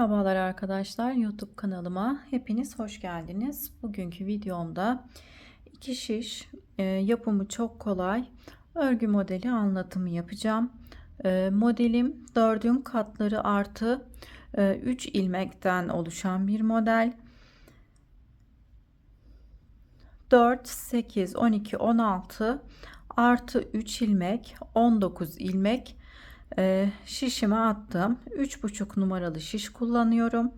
Merhabalar arkadaşlar YouTube kanalıma hepiniz hoş geldiniz. Bugünkü videomda iki şiş e, yapımı çok kolay örgü modeli anlatımı yapacağım. E, modelim dördün katları artı 3 e, ilmekten oluşan bir model. 4, 8, 12, 16 artı 3 ilmek 19 ilmek e, şişime attım. 3,5 numaralı şiş kullanıyorum.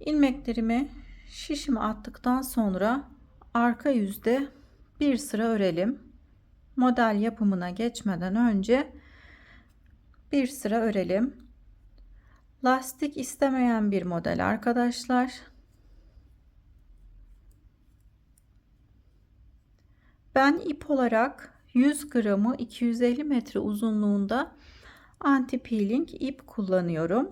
İlmeklerimi şişime attıktan sonra arka yüzde bir sıra örelim. Model yapımına geçmeden önce bir sıra örelim. Lastik istemeyen bir model arkadaşlar. Ben ip olarak 100 gramı 250 metre uzunluğunda anti peeling ip kullanıyorum.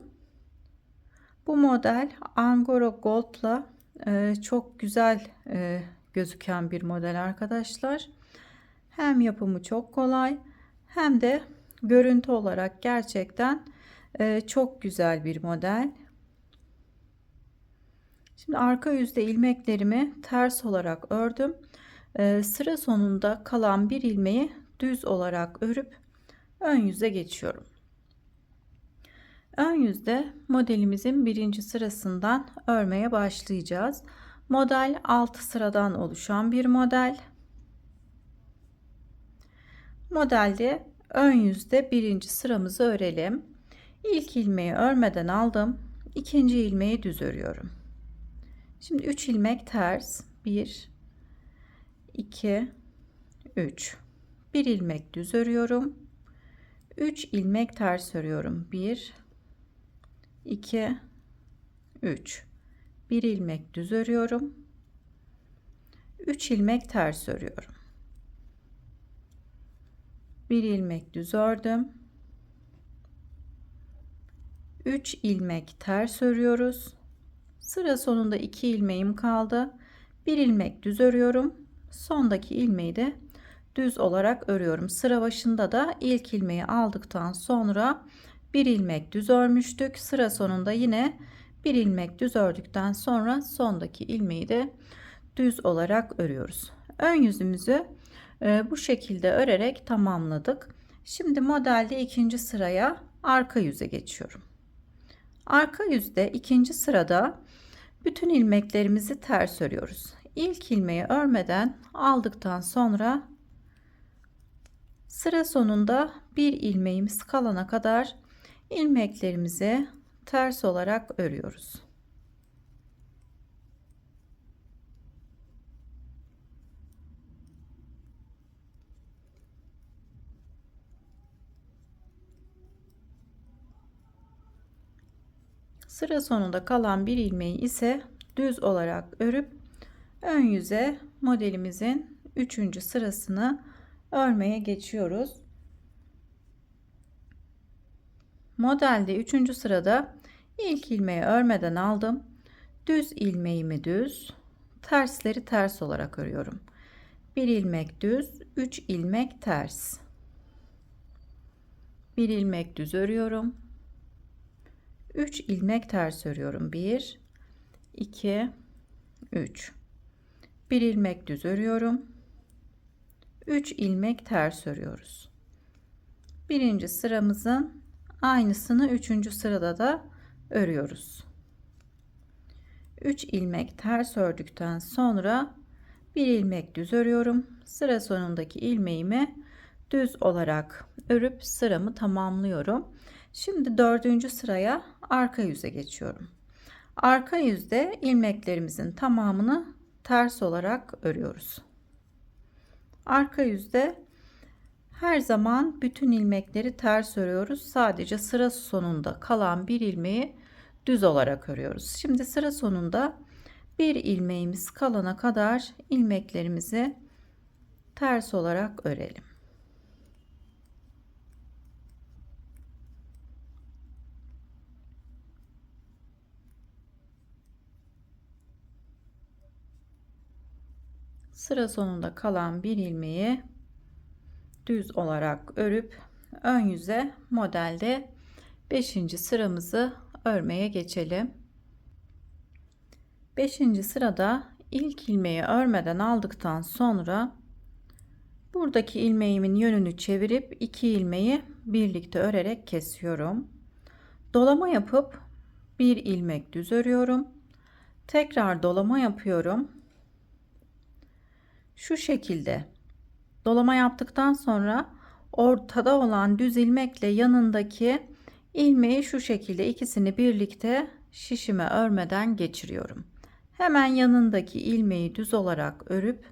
Bu model Angora Gold'la e, çok güzel e, gözüken bir model arkadaşlar. Hem yapımı çok kolay hem de görüntü olarak gerçekten e, çok güzel bir model. Şimdi arka yüzde ilmeklerimi ters olarak ördüm. Ee, sıra sonunda kalan bir ilmeği düz olarak örüp ön yüze geçiyorum. Ön yüzde modelimizin birinci sırasından örmeye başlayacağız. Model 6 sıradan oluşan bir model. Modelde ön yüzde birinci sıramızı örelim. İlk ilmeği örmeden aldım. ikinci ilmeği düz örüyorum. Şimdi 3 ilmek ters. 1 2 3 1 ilmek düz örüyorum. 3 ilmek ters örüyorum. 1 2 3 1 ilmek düz örüyorum. 3 ilmek ters örüyorum. 1 ilmek düz ördüm. 3 ilmek ters örüyoruz. Sıra sonunda 2 ilmeğim kaldı. 1 ilmek düz örüyorum sondaki ilmeği de düz olarak örüyorum. Sıra başında da ilk ilmeği aldıktan sonra bir ilmek düz örmüştük. Sıra sonunda yine bir ilmek düz ördükten sonra sondaki ilmeği de düz olarak örüyoruz. Ön yüzümüzü e, bu şekilde örerek tamamladık. Şimdi modelde ikinci sıraya arka yüze geçiyorum. Arka yüzde ikinci sırada bütün ilmeklerimizi ters örüyoruz ilk ilmeği örmeden aldıktan sonra sıra sonunda bir ilmeğimiz kalana kadar ilmeklerimizi ters olarak örüyoruz. Sıra sonunda kalan bir ilmeği ise düz olarak örüp ön yüze modelimizin 3. sırasını örmeye geçiyoruz. Modelde 3. sırada ilk ilmeği örmeden aldım. Düz ilmeğimi düz, tersleri ters olarak örüyorum. 1 ilmek düz, 3 ilmek ters. 1 ilmek düz örüyorum. 3 ilmek ters örüyorum. 1 2 3 bir ilmek düz örüyorum. 3 ilmek ters örüyoruz. Birinci sıramızın aynısını üçüncü sırada da örüyoruz. 3 ilmek ters ördükten sonra bir ilmek düz örüyorum. Sıra sonundaki ilmeğimi düz olarak örüp sıramı tamamlıyorum. Şimdi dördüncü sıraya arka yüze geçiyorum. Arka yüzde ilmeklerimizin tamamını ters olarak örüyoruz. Arka yüzde her zaman bütün ilmekleri ters örüyoruz. Sadece sıra sonunda kalan bir ilmeği düz olarak örüyoruz. Şimdi sıra sonunda bir ilmeğimiz kalana kadar ilmeklerimizi ters olarak örelim. Sıra sonunda kalan bir ilmeği düz olarak örüp ön yüze modelde 5. sıramızı örmeye geçelim. 5. sırada ilk ilmeği örmeden aldıktan sonra buradaki ilmeğimin yönünü çevirip iki ilmeği birlikte örerek kesiyorum. Dolama yapıp bir ilmek düz örüyorum. Tekrar dolama yapıyorum. Şu şekilde dolama yaptıktan sonra ortada olan düz ilmekle yanındaki ilmeği şu şekilde ikisini birlikte şişime örmeden geçiriyorum. Hemen yanındaki ilmeği düz olarak örüp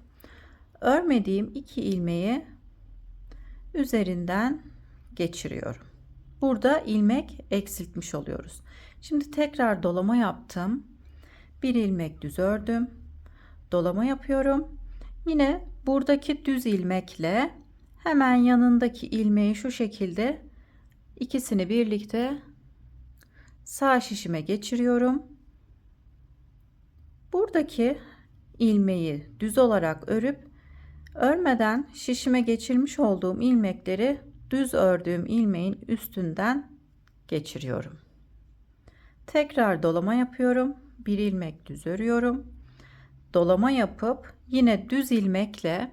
örmediğim iki ilmeği üzerinden geçiriyorum. Burada ilmek eksiltmiş oluyoruz. Şimdi tekrar dolama yaptım. Bir ilmek düz ördüm. Dolama yapıyorum. Yine buradaki düz ilmekle hemen yanındaki ilmeği şu şekilde ikisini birlikte sağ şişime geçiriyorum. Buradaki ilmeği düz olarak örüp örmeden şişime geçirmiş olduğum ilmekleri düz ördüğüm ilmeğin üstünden geçiriyorum. Tekrar dolama yapıyorum. Bir ilmek düz örüyorum. Dolama yapıp yine düz ilmekle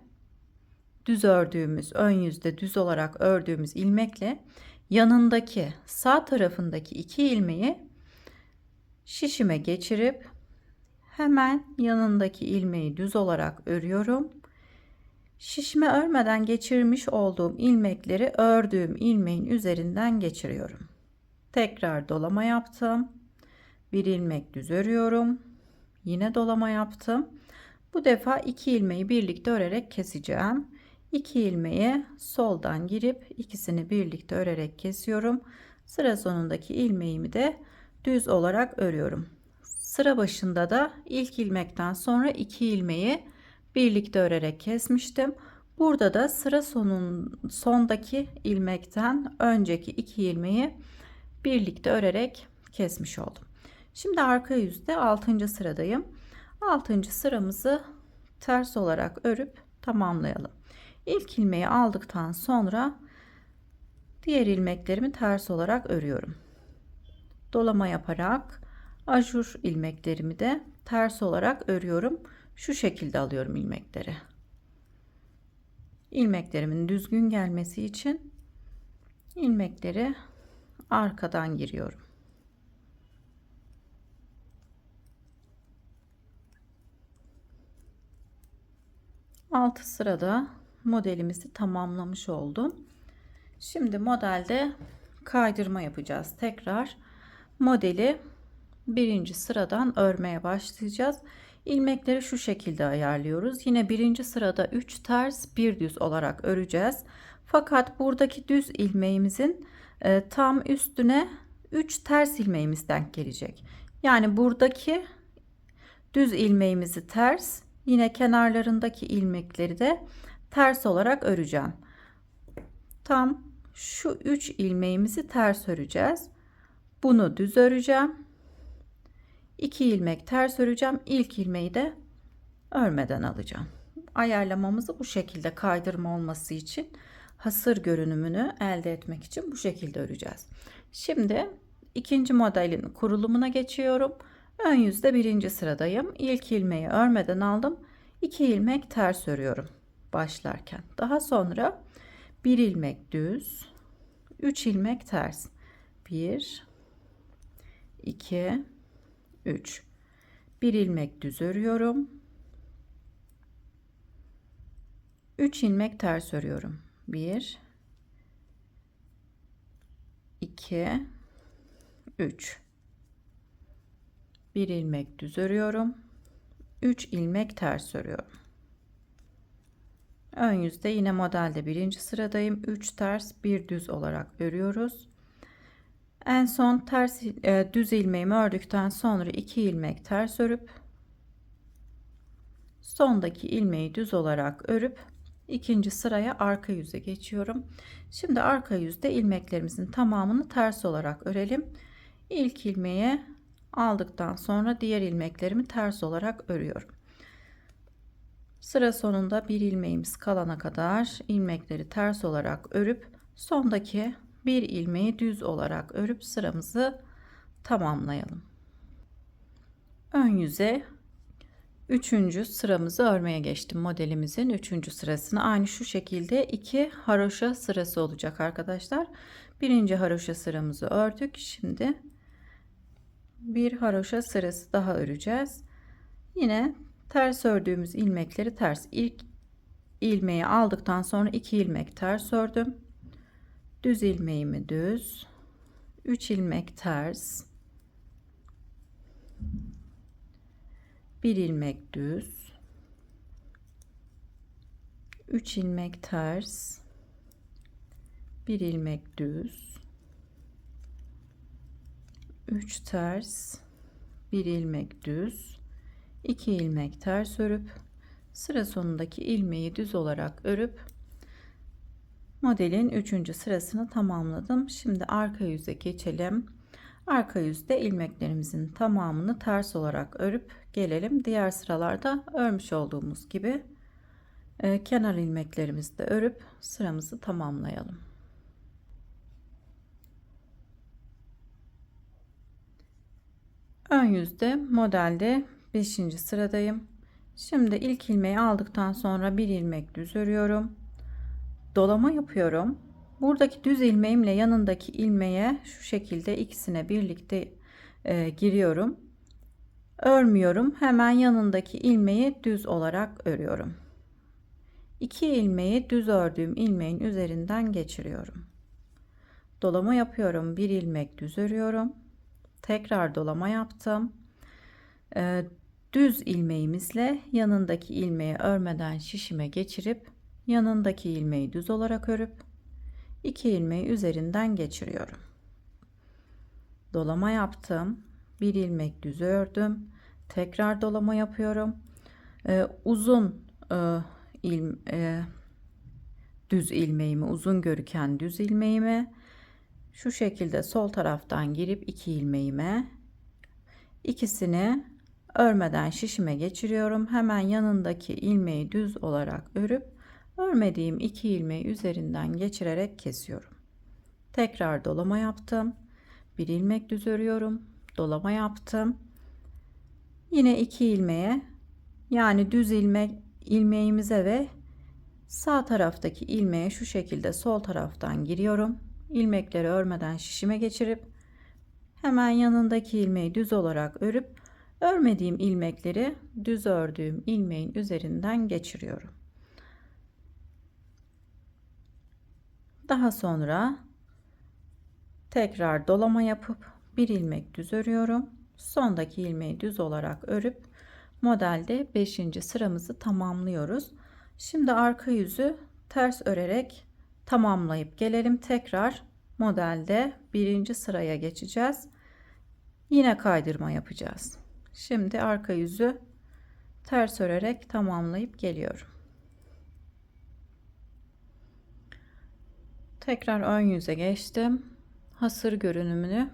düz ördüğümüz ön yüzde düz olarak ördüğümüz ilmekle yanındaki sağ tarafındaki iki ilmeği şişime geçirip hemen yanındaki ilmeği düz olarak örüyorum. Şişme örmeden geçirmiş olduğum ilmekleri ördüğüm ilmeğin üzerinden geçiriyorum. Tekrar dolama yaptım. Bir ilmek düz örüyorum. Yine dolama yaptım. Bu defa iki ilmeği birlikte örerek keseceğim. 2 ilmeği soldan girip ikisini birlikte örerek kesiyorum. Sıra sonundaki ilmeğimi de düz olarak örüyorum. Sıra başında da ilk ilmekten sonra 2 ilmeği birlikte örerek kesmiştim. Burada da sıra sonun sondaki ilmekten önceki 2 ilmeği birlikte örerek kesmiş oldum. Şimdi arka yüzde 6. sıradayım. 6. sıramızı ters olarak örüp tamamlayalım. İlk ilmeği aldıktan sonra diğer ilmeklerimi ters olarak örüyorum. Dolama yaparak ajur ilmeklerimi de ters olarak örüyorum. Şu şekilde alıyorum ilmekleri. İlmeklerimin düzgün gelmesi için ilmekleri arkadan giriyorum. Altı sırada modelimizi tamamlamış oldum. Şimdi modelde kaydırma yapacağız. Tekrar modeli birinci sıradan örmeye başlayacağız. İlmekleri şu şekilde ayarlıyoruz. Yine birinci sırada 3 ters bir düz olarak öreceğiz. Fakat buradaki düz ilmeğimizin e, tam üstüne 3 ters ilmeğimiz denk gelecek. Yani buradaki düz ilmeğimizi ters yine kenarlarındaki ilmekleri de ters olarak öreceğim. Tam şu 3 ilmeğimizi ters öreceğiz. Bunu düz öreceğim. 2 ilmek ters öreceğim. İlk ilmeği de örmeden alacağım. Ayarlamamızı bu şekilde kaydırma olması için hasır görünümünü elde etmek için bu şekilde öreceğiz. Şimdi ikinci modelin kurulumuna geçiyorum. Ön yüzde birinci sıradayım. İlk ilmeği örmeden aldım. 2 ilmek ters örüyorum başlarken. Daha sonra bir ilmek düz, 3 ilmek ters. 1 2 3 bir ilmek düz örüyorum. 3 ilmek ters örüyorum. 1 2 3 bir ilmek düz örüyorum. 3 ilmek ters örüyorum. Ön yüzde yine modelde birinci sıradayım. 3 ters bir düz olarak örüyoruz. En son ters e, düz ilmeğimi ördükten sonra 2 ilmek ters örüp sondaki ilmeği düz olarak örüp ikinci sıraya arka yüze geçiyorum. Şimdi arka yüzde ilmeklerimizin tamamını ters olarak örelim. İlk ilmeği aldıktan sonra diğer ilmeklerimi ters olarak örüyorum. Sıra sonunda bir ilmeğimiz kalana kadar ilmekleri ters olarak örüp sondaki bir ilmeği düz olarak örüp sıramızı tamamlayalım. Ön yüze üçüncü sıramızı örmeye geçtim. Modelimizin üçüncü sırasını aynı şu şekilde iki haroşa sırası olacak arkadaşlar. Birinci haroşa sıramızı ördük. Şimdi bir haroşa sırası daha öreceğiz. Yine ters ördüğümüz ilmekleri ters ilk ilmeği aldıktan sonra iki ilmek ters ördüm. Düz ilmeğimi düz, 3 ilmek ters, bir ilmek düz, 3 ilmek ters, bir ilmek düz, 3 ters, bir ilmek düz, 2 ilmek ters örüp sıra sonundaki ilmeği düz olarak örüp modelin 3. sırasını tamamladım. Şimdi arka yüze geçelim. Arka yüzde ilmeklerimizin tamamını ters olarak örüp gelelim. Diğer sıralarda örmüş olduğumuz gibi e, kenar ilmeklerimizi de örüp sıramızı tamamlayalım. Ön yüzde modelde 5. sıradayım. Şimdi ilk ilmeği aldıktan sonra bir ilmek düz örüyorum. Dolama yapıyorum. Buradaki düz ilmeğimle yanındaki ilmeğe şu şekilde ikisine birlikte e, giriyorum. Örmüyorum. Hemen yanındaki ilmeği düz olarak örüyorum. İki ilmeği düz ördüğüm ilmeğin üzerinden geçiriyorum. Dolama yapıyorum. Bir ilmek düz örüyorum. Tekrar dolama yaptım. E, düz ilmeğimizle yanındaki ilmeği örmeden şişime geçirip yanındaki ilmeği düz olarak örüp iki ilmeği üzerinden geçiriyorum. Dolama yaptım. Bir ilmek düz ördüm. Tekrar dolama yapıyorum. Ee, uzun e, il, e, düz ilmeğimi, uzun görüken düz ilmeğimi şu şekilde sol taraftan girip iki ilmeğime ikisini örmeden şişime geçiriyorum. Hemen yanındaki ilmeği düz olarak örüp örmediğim iki ilmeği üzerinden geçirerek kesiyorum. Tekrar dolama yaptım. Bir ilmek düz örüyorum. Dolama yaptım. Yine iki ilmeğe yani düz ilmek ilmeğimize ve sağ taraftaki ilmeğe şu şekilde sol taraftan giriyorum. İlmekleri örmeden şişime geçirip hemen yanındaki ilmeği düz olarak örüp örmediğim ilmekleri düz ördüğüm ilmeğin üzerinden geçiriyorum. Daha sonra tekrar dolama yapıp bir ilmek düz örüyorum. Sondaki ilmeği düz olarak örüp modelde 5. sıramızı tamamlıyoruz. Şimdi arka yüzü ters örerek tamamlayıp gelelim. Tekrar modelde birinci sıraya geçeceğiz. Yine kaydırma yapacağız. Şimdi arka yüzü ters örerek tamamlayıp geliyorum. Tekrar ön yüze geçtim. Hasır görünümünü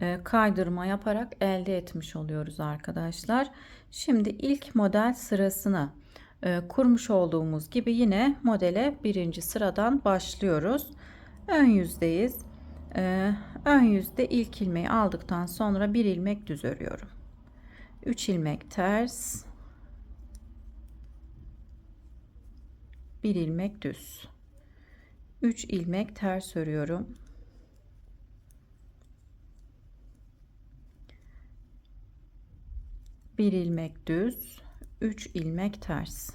e, kaydırma yaparak elde etmiş oluyoruz arkadaşlar. Şimdi ilk model sırasını e, kurmuş olduğumuz gibi yine modele birinci sıradan başlıyoruz. Ön yüzdeyiz. E, ön yüzde ilk ilmeği aldıktan sonra bir ilmek düz örüyorum. 3 ilmek ters. Bir ilmek düz. 3 ilmek ters örüyorum. Bir ilmek düz, 3 ilmek ters.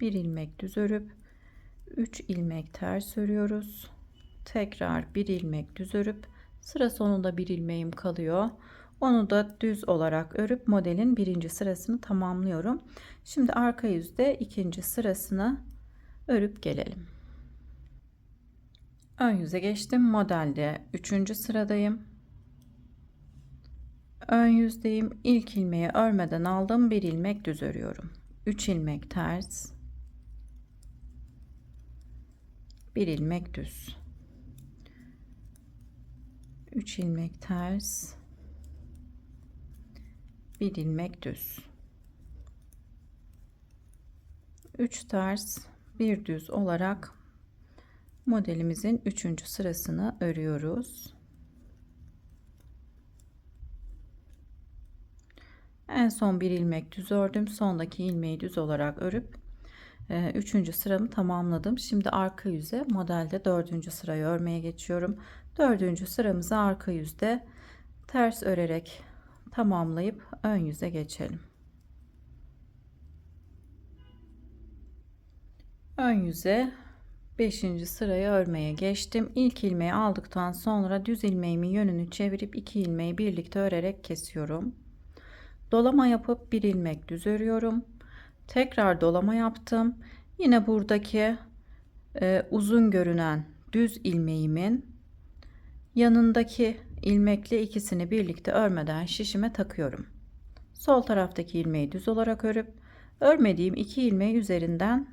Bir ilmek düz örüp 3 ilmek ters örüyoruz. Tekrar bir ilmek düz örüp sıra sonunda bir ilmeğim kalıyor. Onu da düz olarak örüp modelin birinci sırasını tamamlıyorum. Şimdi arka yüzde ikinci sırasını örüp gelelim. Ön yüze geçtim. Modelde üçüncü sıradayım. Ön yüzdeyim. İlk ilmeği örmeden aldım. Bir ilmek düz örüyorum. 3 ilmek ters. Bir ilmek düz. 3 ilmek ters bir ilmek düz 3 ters bir düz olarak Modelimizin üçüncü sırasını örüyoruz. En son bir ilmek düz ördüm. Sondaki ilmeği düz olarak örüp e, üçüncü sıramı tamamladım. Şimdi arka yüze modelde dördüncü sırayı örmeye geçiyorum. Dördüncü sıramızı arka yüzde ters örerek tamamlayıp ön yüze geçelim. Ön yüze 5. sırayı örmeye geçtim. İlk ilmeği aldıktan sonra düz ilmeğimin yönünü çevirip iki ilmeği birlikte örerek kesiyorum. Dolama yapıp bir ilmek düz örüyorum. Tekrar dolama yaptım. Yine buradaki e, uzun görünen düz ilmeğimin yanındaki ilmekle ikisini birlikte örmeden şişime takıyorum. Sol taraftaki ilmeği düz olarak örüp örmediğim iki ilmeği üzerinden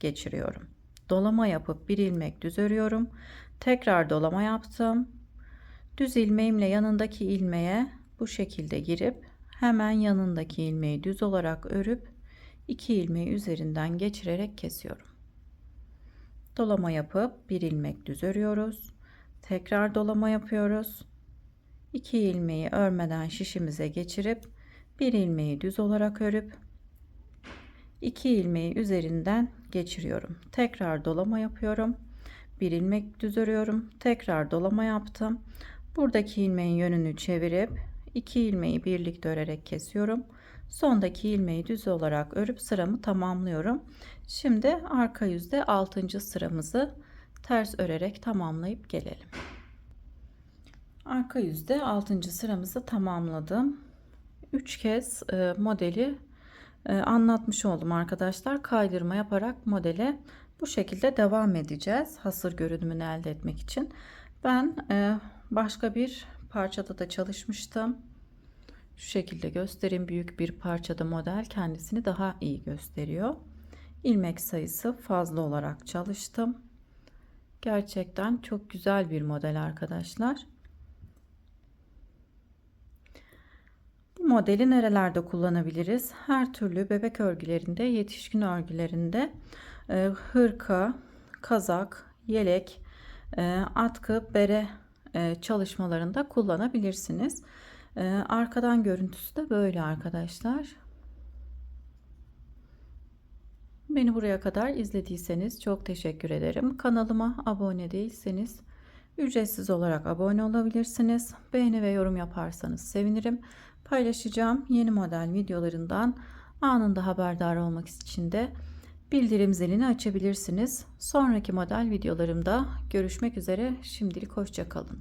geçiriyorum. Dolama yapıp bir ilmek düz örüyorum. Tekrar dolama yaptım. Düz ilmeğimle yanındaki ilmeğe bu şekilde girip hemen yanındaki ilmeği düz olarak örüp iki ilmeği üzerinden geçirerek kesiyorum. Dolama yapıp bir ilmek düz örüyoruz. Tekrar dolama yapıyoruz. 2 ilmeği örmeden şişimize geçirip bir ilmeği düz olarak örüp 2 ilmeği üzerinden geçiriyorum. Tekrar dolama yapıyorum. Bir ilmek düz örüyorum. Tekrar dolama yaptım. Buradaki ilmeğin yönünü çevirip 2 ilmeği birlikte örerek kesiyorum. Sondaki ilmeği düz olarak örüp sıramı tamamlıyorum. Şimdi arka yüzde 6. sıramızı ters örerek tamamlayıp gelelim. Arka yüzde 6. sıramızı tamamladım. 3 kez e, modeli e, anlatmış oldum arkadaşlar. Kaydırma yaparak modele bu şekilde devam edeceğiz. Hasır görünümünü elde etmek için. Ben e, başka bir parçada da çalışmıştım. Şu şekilde göstereyim. Büyük bir parçada model kendisini daha iyi gösteriyor. İlmek sayısı fazla olarak çalıştım. Gerçekten çok güzel bir model arkadaşlar. Bu modeli nerelerde kullanabiliriz? Her türlü bebek örgülerinde, yetişkin örgülerinde e, hırka, kazak, yelek, e, atkı, bere çalışmalarında kullanabilirsiniz. E, arkadan görüntüsü de böyle arkadaşlar. Beni buraya kadar izlediyseniz çok teşekkür ederim. Kanalıma abone değilseniz ücretsiz olarak abone olabilirsiniz. Beğeni ve yorum yaparsanız sevinirim. Paylaşacağım yeni model videolarından anında haberdar olmak için de bildirim zilini açabilirsiniz. Sonraki model videolarımda görüşmek üzere. Şimdilik hoşçakalın.